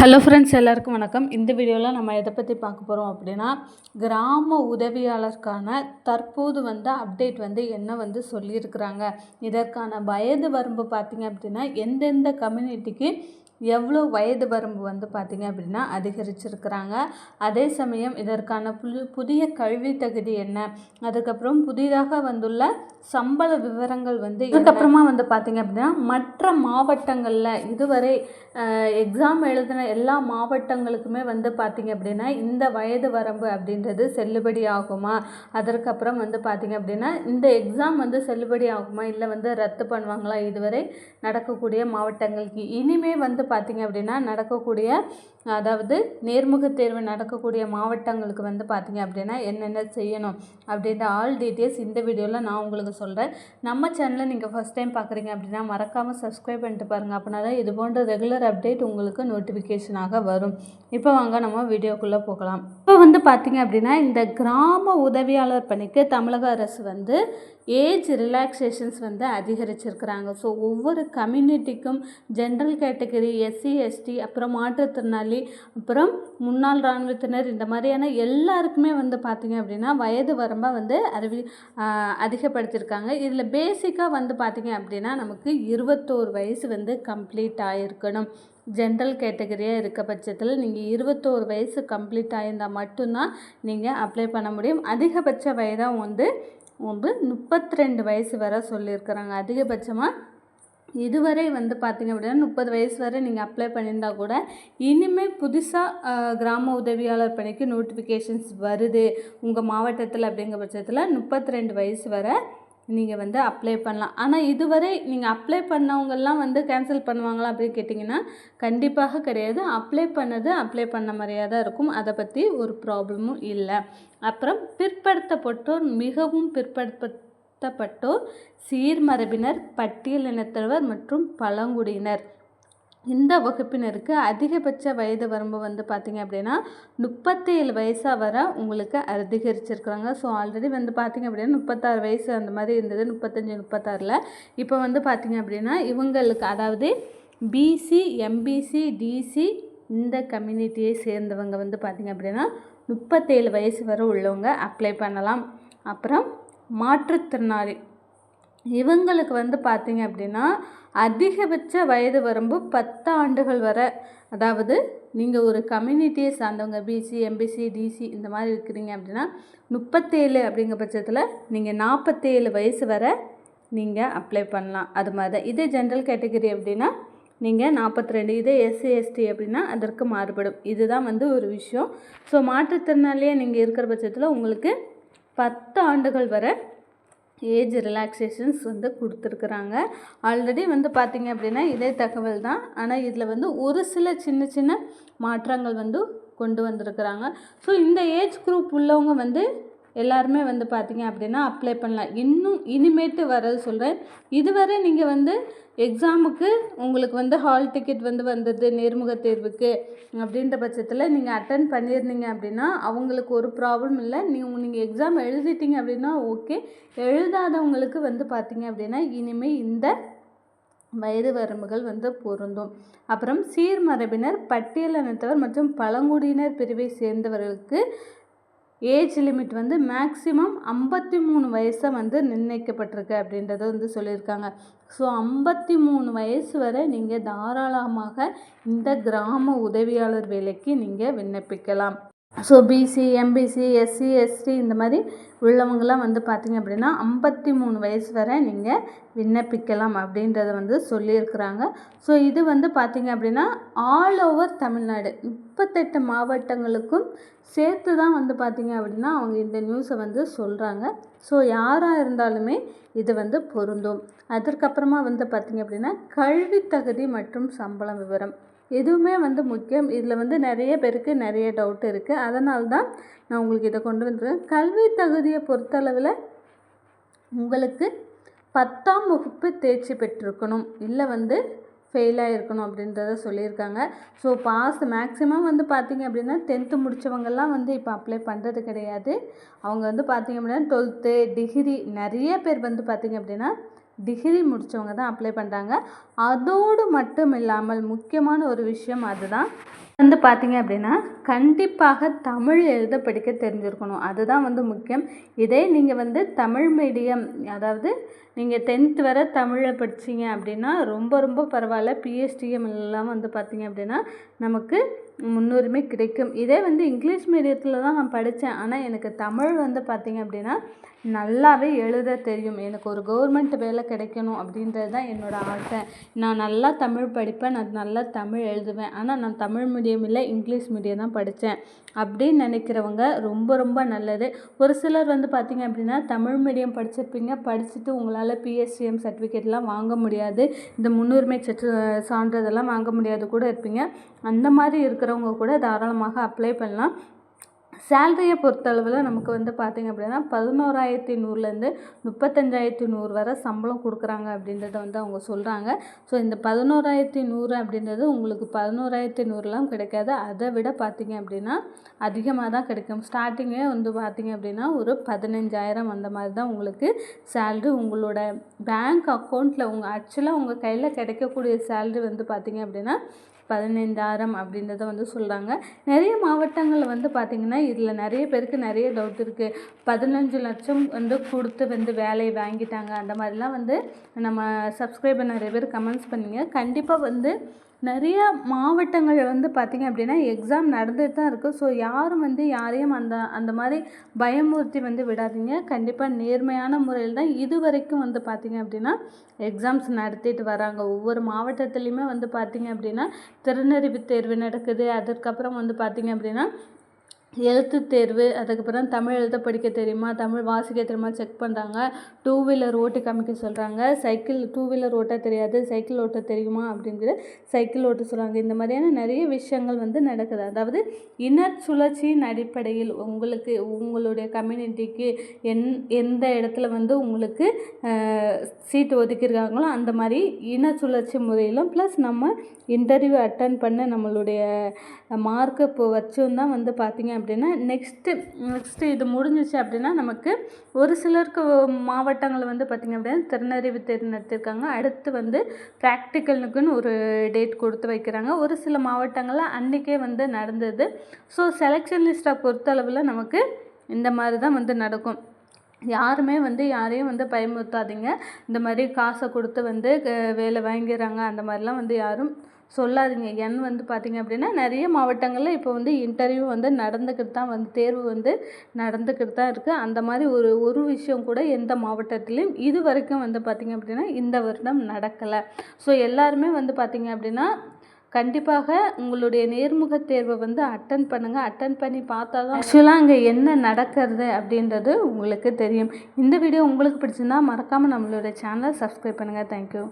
Hello friends எல்லாருக்கும் வணக்கம். இந்த வீடியோவில் நம்ம எதை பற்றி பார்க்க போகிறோம் அப்படின்னா கிராம உதவியாளருக்கான தற்போது வந்து அப்டேட் வந்து என்ன வந்து சொல்லியிருக்கிறாங்க. இதற்கான வயது வரம்பு பார்த்திங்க அப்படின்னா எந்தெந்த கம்யூனிட்டிக்கு எவ்வளோ வயது வரம்பு வந்து பார்த்திங்க அப்படின்னா அதிகரிச்சிருக்கிறாங்க. அதே சமயம் இதற்கான புது புதிய கல்வி தகுதி என்ன? அதுக்கப்புறம் புதிதாக வந்துள்ள சம்பள விவரங்கள் வந்து இதுக்கப்புறமா வந்து பார்த்திங்க அப்படின்னா மற்ற மாவட்டங்களில் இதுவரை எக்ஸாம் எழுதின எல்லா மாவட்டங்களுக்குமே வந்து பார்த்திங்க அப்படின்னா இந்த வயது வரம்பு அப்படின்றது செல்லுபடி ஆகுமா? அதற்கப்புறம் வந்து பார்த்திங்க அப்படின்னா இந்த எக்ஸாம் வந்து செல்லுபடி ஆகுமா? இல்லை வந்து ரத்து பண்ணுவாங்களா? இதுவரை நடக்கக்கூடிய மாவட்டங்களுக்கு இனிமே வந்து பார்த்திங்க அப்படின்னா நடக்கக்கூடிய அதாவது நேர்முக தேர்வு நடக்கக்கூடிய மாவட்டங்களுக்கு வந்து பார்த்திங்க அப்படின்னா என்னென்ன செய்யணும் அப்படின்ற ஆல் டீட்டெயில்ஸ் இந்த வீடியோவில் நான் உங்களுக்கு சொல்கிறேன் நம்ம சேனலை நீங்கள் ஃபஸ்ட் டைம் பார்க்குறீங்க அப்படின்னா மறக்காமல் சப்ஸ்கிரைப் பண்ணிட்டு பாருங்கள் அப்படின்னா தான் இது போன்ற ரெகுலர் அப்டேட் உங்களுக்கு நோட்டிஃபிகேஷனாக வரும். இப்போ வாங்க நம்ம வீடியோக்குள்ளே போகலாம். இப்போ வந்து பார்த்திங்க அப்படின்னா இந்த கிராம உதவியாளர் பணிக்கு தமிழக அரசு வந்து ஏஜ் ரிலாக்ஸேஷன்ஸ் வந்து அதிகரிச்சிருக்கிறாங்க. ஸோ ஒவ்வொரு கம்யூனிட்டிக்கும் ஜென்ரல் கேட்டகரி எஸ்சி எஸ்டி அப்புறம் மாற்றுத்திறனாளி அப்புறம் முன்னாள் இராணுவத்தினர் இந்த மாதிரியான எல்லாருக்குமே வந்து பார்த்திங்க அப்படின்னா வயது வரம்பாக வந்து அறிவி அதிகப்படுத்தியிருக்காங்க. இதில் பேசிக்காக வந்து பார்த்திங்க அப்படின்னா நமக்கு இருபத்தோரு வயசு வந்து கம்ப்ளீட் ஆகிருக்கணும் ஜென்ரல் கேட்டகரியாக இருக்க பட்சத்தில் நீங்கள் இருபத்தோரு வயசு கம்ப்ளீட் ஆகியிருந்தால் மட்டும்தான் நீங்கள் அப்ளை பண்ண முடியும். அதிகபட்ச வயதாக வந்து வந்து முப்பத்தி ரெண்டு வயசு வரை சொல்லியிருக்கிறாங்க. அதிகபட்சமாக இதுவரை வந்து பார்த்திங்க அப்படின்னா முப்பது வயசு வரை நீங்கள் அப்ளை பண்ணியிருந்தால் கூட இனிமேல் புதுசாக கிராம உதவியாளர் பணிக்கு நோட்டிஃபிகேஷன்ஸ் வருது. உங்கள் மாவட்டத்தில் அப்படிங்கிற பட்சத்தில் முப்பத்தி ரெண்டு வயசு வரை நீங்கள் வந்து அப்ளை பண்ணலாம். ஆனால் இதுவரை நீங்கள் அப்ளை பண்ணவங்கெல்லாம் வந்து கேன்சல் பண்ணுவாங்களா அப்படின்னு கேட்டிங்கன்னா கண்டிப்பாக கிடையாது. அப்ளை பண்ணது அப்ளை பண்ண மாதிரியாக தான் இருக்கும். அதை பற்றி ஒரு ப்ராப்ளமும் இல்லை. அப்புறம் பிற்படுத்தப்பட்டோர் மிகவும் தாழ்த்தப்பட்டோர் சீர்மரபினர் பட்டியலினத்தவர் மற்றும் பழங்குடியினர். இந்த வகுப்பினருக்கு அதிகபட்ச வயது வரம்பு வந்து பார்த்திங்க அப்படின்னா முப்பத்தேழு வயசாக வர உங்களுக்கு அதிகரிச்சிருக்கிறாங்க ஸோ ஆல்ரெடி வந்து பார்த்திங்க அப்படின்னா முப்பத்தாறு வயசு அந்த மாதிரி இருந்தது. முப்பத்தஞ்சு முப்பத்தாறில். இப்போ வந்து பார்த்திங்க அப்படின்னா இவங்களுக்கு அதாவது பிசி எம்பிசி டிசி இந்த கம்யூனிட்டியை சேர்ந்தவங்க வந்து பார்த்திங்க அப்படின்னா முப்பத்தேழு வயசு வரை உள்ளவங்க அப்ளை பண்ணலாம். அப்புறம் மாற்றுத்திறனாளி. இவங்களுக்கு வந்து பார்த்திங்க அப்படின்னா அதிகபட்ச வயது வரம்பு பத்து ஆண்டுகள் வர. அதாவது நீங்கள் ஒரு கம்யூனிட்டியை சார்ந்தவங்க பிசி எம்பிசி டிசி இந்த மாதிரி இருக்கிறீங்க அப்படின்னா முப்பத்தேழு அப்படிங்கிற பட்சத்தில் நீங்கள் நாற்பத்தேழு வயசு வரை நீங்கள் அப்ளை பண்ணலாம். அது மாதிரி தான். இதே ஜென்ரல் கேட்டகரி அப்படின்னா நீங்கள் நாற்பத்தி ரெண்டு இதே எஸ்சி எஸ்டி அப்படின்னா அதற்கு மாறுபடும். இதுதான் வந்து ஒரு விஷயம். ஸோ மாற்றுத்திறனாளியே நீங்கள் இருக்கிற பட்சத்தில் உங்களுக்கு பத்து ஆண்டுகள் வரை ஏஜ் ரிலாக்ஸேஷன்ஸ் வந்து கொடுத்துருக்குறாங்க. ஆல்ரெடி வந்து பார்த்திங்க அப்படின்னா இதே தகவல் தான். ஆனால் இதில் வந்து ஒரு சில சின்ன சின்ன மாற்றங்கள் வந்து கொண்டு வந்திருக்கிறாங்க. ஸோ இந்த ஏஜ் குரூப் உள்ளவங்க வந்து எல்லாருமே வந்து பார்த்திங்க அப்படின்னா அப்ளை பண்ணலாம். இன்னும் இனிமேட்டு வரது சொல்கிறேன் இதுவரை நீங்கள் வந்து எக்ஸாமுக்கு உங்களுக்கு வந்து ஹால் டிக்கெட் வந்து வந்தது நேர்முக தேர்வுக்கு அப்படின்ற பட்சத்தில் நீங்கள் அட்டன் பண்ணியிருந்தீங்க அப்படின்னா அவங்களுக்கு ஒரு ப்ராப்ளம் இல்லை. நீங்கள் நீங்கள் எக்ஸாம் எழுதிட்டீங்க அப்படின்னா ஓகே எழுதாதவங்களுக்கு வந்து பார்த்திங்க அப்படின்னா இனிமேல் இந்த வயது வரம்புகள் வந்து பொருந்தும். அப்புறம் சீர்மரபினர் பட்டியலினத்தவர் மற்றும் பழங்குடியினர் பிரிவை சேர்ந்தவர்களுக்கு ஏஜ் லிமிட் வந்து மேக்ஸிமம் ஐம்பத்தி மூணு வயசை வந்து நிர்ணயிக்கப்பட்டிருக்கு அப்படின்றத வந்து சொல்லியிருக்காங்க. ஸோ ஐம்பத்தி மூணு வயசு வரை நீங்கள் தாராளமாக இந்த கிராம உதவியாளர் வேலைக்கு நீங்கள் விண்ணப்பிக்கலாம். So BC MBC SC ST இந்த மாதிரி உள்ளவங்களாம் வந்து பார்த்திங்க அப்படின்னா ஐம்பத்தி மூணு வயசு வரை நீங்கள் விண்ணப்பிக்கலாம் அப்படின்றத வந்து சொல்லியிருக்கிறாங்க. ஸோ இது வந்து பார்த்திங்க அப்படின்னா ஆல் ஓவர் தமிழ்நாடு. முப்பத்தெட்டு மாவட்டங்களுக்கும் சேர்த்து தான் வந்து பார்த்திங்க அப்படின்னா அவங்க இந்த நியூஸை வந்து சொல்கிறாங்க ஸோ யாராக இருந்தாலுமே இது வந்து பொருந்தும். அதற்கப்புறமா வந்து பார்த்திங்க அப்படின்னா கல்வி தகுதி மற்றும் சம்பளம் விவரம். எதுவுமே வந்து முக்கியம். இதில் வந்து நிறைய பேருக்கு நிறைய டவுட் இருக்குது அதனால தான் நான் உங்களுக்கு இதை கொண்டு வந்துருக்கேன். கல்வி தகுதியை பொறுத்தளவில் உங்களுக்கு பத்தாம் வகுப்பு தேர்ச்சி பெற்றிருக்கணும். இல்லை வந்து ஃபெயிலாக இருக்கணும் அப்படின்றத சொல்லியிருக்காங்க. ஸோ பாஸ் மேக்ஸிமம் வந்து பார்த்திங்க அப்படின்னா டென்த்து முடித்தவங்கெல்லாம் வந்து இப்போ அப்ளை பண்ணுறது கிடையாது. அவங்க வந்து பார்த்திங்க அப்படின்னா டுவெல்த்து டிகிரி நிறைய பேர் வந்து பார்த்திங்க அப்படின்னா டிகிரி முடித்தவங்க தான் அப்ளை பண்ணுறாங்க அதோடு மட்டும் இல்லாமல் முக்கியமான ஒரு விஷயம் அதுதான். வந்து பார்த்தீங்க அப்படின்னா கண்டிப்பாக தமிழ் எழுத படிக்க தெரிஞ்சிருக்கணும். அதுதான் வந்து முக்கியம். இதே நீங்கள் வந்து தமிழ் மீடியம் அதாவது நீங்கள் டென்த் வரை தமிழை படிச்சீங்க அப்படின்னா ரொம்ப ரொம்ப பரவாயில்ல. பிஎஸ்டிஎம் எல்லாம் வந்து பார்த்தீங்க அப்படின்னா நமக்கு முன்னுரிமை கிடைக்கும். இதே வந்து இங்கிலீஷ் மீடியத்தில் தான் நான் படித்தேன். ஆனால் எனக்கு தமிழ் வந்து பார்த்திங்க அப்படின்னா நல்லாவே எழுத தெரியும். எனக்கு ஒரு கவர்மெண்ட் வேலை கிடைக்கணும் அப்படின்றது தான் என்னோடய ஆசை. நான் நல்லா தமிழ் படிப்பேன். நான் நல்லா தமிழ் எழுதுவேன். ஆனால் நான் தமிழ் மீடியம் இல்லை இங்கிலீஷ் மீடியம் தான் படித்தேன். அப்படின்னு நினைக்கிறவங்க ரொம்ப ரொம்ப நல்லது. ஒரு சிலர் வந்து பார்த்திங்க அப்படின்னா தமிழ் மீடியம் படிச்சிருப்பீங்க. படிச்சுட்டு உங்களால் பிஎஸ்சிஎம் சர்டிஃபிகேட்லாம் வாங்க முடியாது. இந்த முன்னுரிமை சற்று சான்றதெல்லாம் வாங்க முடியாது கூட இருப்பீங்க. அந்த மாதிரி இருக்கிற இருக்கிறவங்க கூட தாராளமாக அப்ளை பண்ணலாம். சேலரியை பொறுத்தளவில் நமக்கு வந்து பார்த்திங்க அப்படின்னா பதினோராயிரத்தி நூறுலேருந்து முப்பத்தஞ்சாயிரத்தி நூறு வரை சம்பளம் கொடுக்குறாங்க அப்படின்றத வந்து அவங்க சொல்கிறாங்க ஸோ இந்த பதினோராயிரத்தி நூறு அப்படின்றது உங்களுக்கு பதினோராயிரத்தி நூறுலாம் கிடைக்காது. அதை விட பார்த்திங்க அப்படின்னா அதிகமாக தான் கிடைக்கும். ஸ்டார்டிங்கே வந்து பார்த்திங்க அப்படின்னா ஒரு பதினஞ்சாயிரம் அந்த மாதிரி தான் உங்களுக்கு சேல்ரி உங்களோட பேங்க் அக்கௌண்ட்டில் உங்கள் ஆக்சுவலாக உங்கள் கையில் கிடைக்கக்கூடிய சேல்ரி வந்து பார்த்திங்க அப்படின்னா பதினைந்தாயிரம் அப்படின்றத வந்து சொல்கிறாங்க நிறைய மாவட்டங்களில் வந்து பார்த்திங்கன்னா இதில் நிறைய பேருக்கு நிறைய டவுட் இருக்குது பதினஞ்சு லட்சம் வந்து கொடுத்து வந்து வேலையை வாங்கிட்டாங்க. அந்த மாதிரிலாம் வந்து நம்ம சப்ஸ்கிரைபர் நிறைய பேர் கமெண்ட்ஸ் பண்ணிங்க. கண்டிப்பாக வந்து நிறைய மாவட்டங்கள் வந்து பார்த்திங்க அப்படின்னா எக்ஸாம் நடந்துட்டு தான் இருக்குது ஸோ யாரும் வந்து யாரையும் அந்த அந்த மாதிரி பயமுறுத்தி வந்து விடாதீங்க. கண்டிப்பாக நேர்மையான முறையில் தான் இது வரைக்கும் வந்து பார்த்திங்க அப்படின்னா எக்ஸாம்ஸ் நடத்திட்டு வராங்க. ஒவ்வொரு மாவட்டத்துலேயுமே வந்து பார்த்திங்க அப்படின்னா திறனறிவு தேர்வு நடக்குது. அதுக்கப்புறம் வந்து பார்த்திங்க அப்படின்னா எழுத்து தேர்வு அதுக்கப்புறம் தமிழ் எழுத படிக்க தெரியுமா தமிழ் வாசிக்க தெரியுமா செக் பண்ணுறாங்க டூ வீலர் ஓட்டி காமிக்க சொல்கிறாங்க சைக்கிள் டூ வீலர் ஓட்ட தெரியாது. சைக்கிள் ஓட்ட தெரியுமா அப்படிங்கிற சைக்கிள் ஓட்ட சொல்கிறாங்க இந்த மாதிரியான நிறைய விஷயங்கள் வந்து நடக்குது. அதாவது இன சுழற்சியின் அடிப்படையில் உங்களுக்கு உங்களுடைய கம்யூனிட்டிக்கு என் எந்த இடத்துல வந்து உங்களுக்கு சீட்டு ஒதுக்கியிருக்காங்களோ அந்த மாதிரி இன சுழற்சி முறையிலும் ப்ளஸ் நம்ம இன்டர்வியூ அட்டன் பண்ண நம்மளுடைய மார்க்கை இப்போ வச்சும் தான் வந்து பார்த்திங்க அப்படின்னா நெக்ஸ்ட்டு நெக்ஸ்ட்டு இது முடிஞ்சிச்சு அப்படின்னா நமக்கு ஒரு சிலருக்கு மாவட்டங்கள் வந்து பார்த்திங்க அப்படின்னா திறனறிவு தேர்வு நடத்தியிருக்காங்க அடுத்து வந்து ப்ராக்டிக்கலுக்குன்னு ஒரு டேட் கொடுத்து வைக்கிறாங்க. ஒரு சில மாவட்டங்களில் அன்றைக்கே வந்து நடந்தது. ஸோ செலெக்ஷன் லிஸ்ட்டை பொறுத்தளவில் நமக்கு இந்த மாதிரி தான் வந்து நடக்கும். யாருமே வந்து யாரையும் வந்து பயமுறுத்தாதீங்க. இந்த மாதிரி காசை கொடுத்து வந்து வேலை வாங்கிடுறாங்க. அந்த மாதிரிலாம் வந்து யாரும் சொல்லாதீங்க. என் வந்து பார்த்திங்க அப்படின்னா நிறைய மாவட்டங்களில் இப்போ வந்து இன்டர்வியூ வந்து நடந்துக்கிட்டு தான் வந்து தேர்வு வந்து நடந்துக்கிட்டு தான் இருக்குது அந்த மாதிரி ஒரு ஒரு விஷயம் கூட எந்த மாவட்டத்துலேயும் இது வரைக்கும் வந்து பார்த்திங்க அப்படின்னா இந்த வருடம் நடக்கலை. ஸோ எல்லாருமே வந்து பார்த்திங்க அப்படின்னா கண்டிப்பாக உங்களுடைய நேர்முக தேர்வை வந்து அட்டன் பண்ணுங்கள் அட்டன் பண்ணி பார்த்தா தான் ஆக்சுவலாக அங்கே என்ன நடக்கிறது அப்படின்றது உங்களுக்கு தெரியும். இந்த வீடியோ உங்களுக்கு பிடிச்சிருந்தால் மறக்காமல் நம்மளோட சேனலை சப்ஸ்கிரைப் பண்ணுங்கள் தேங்க்யூ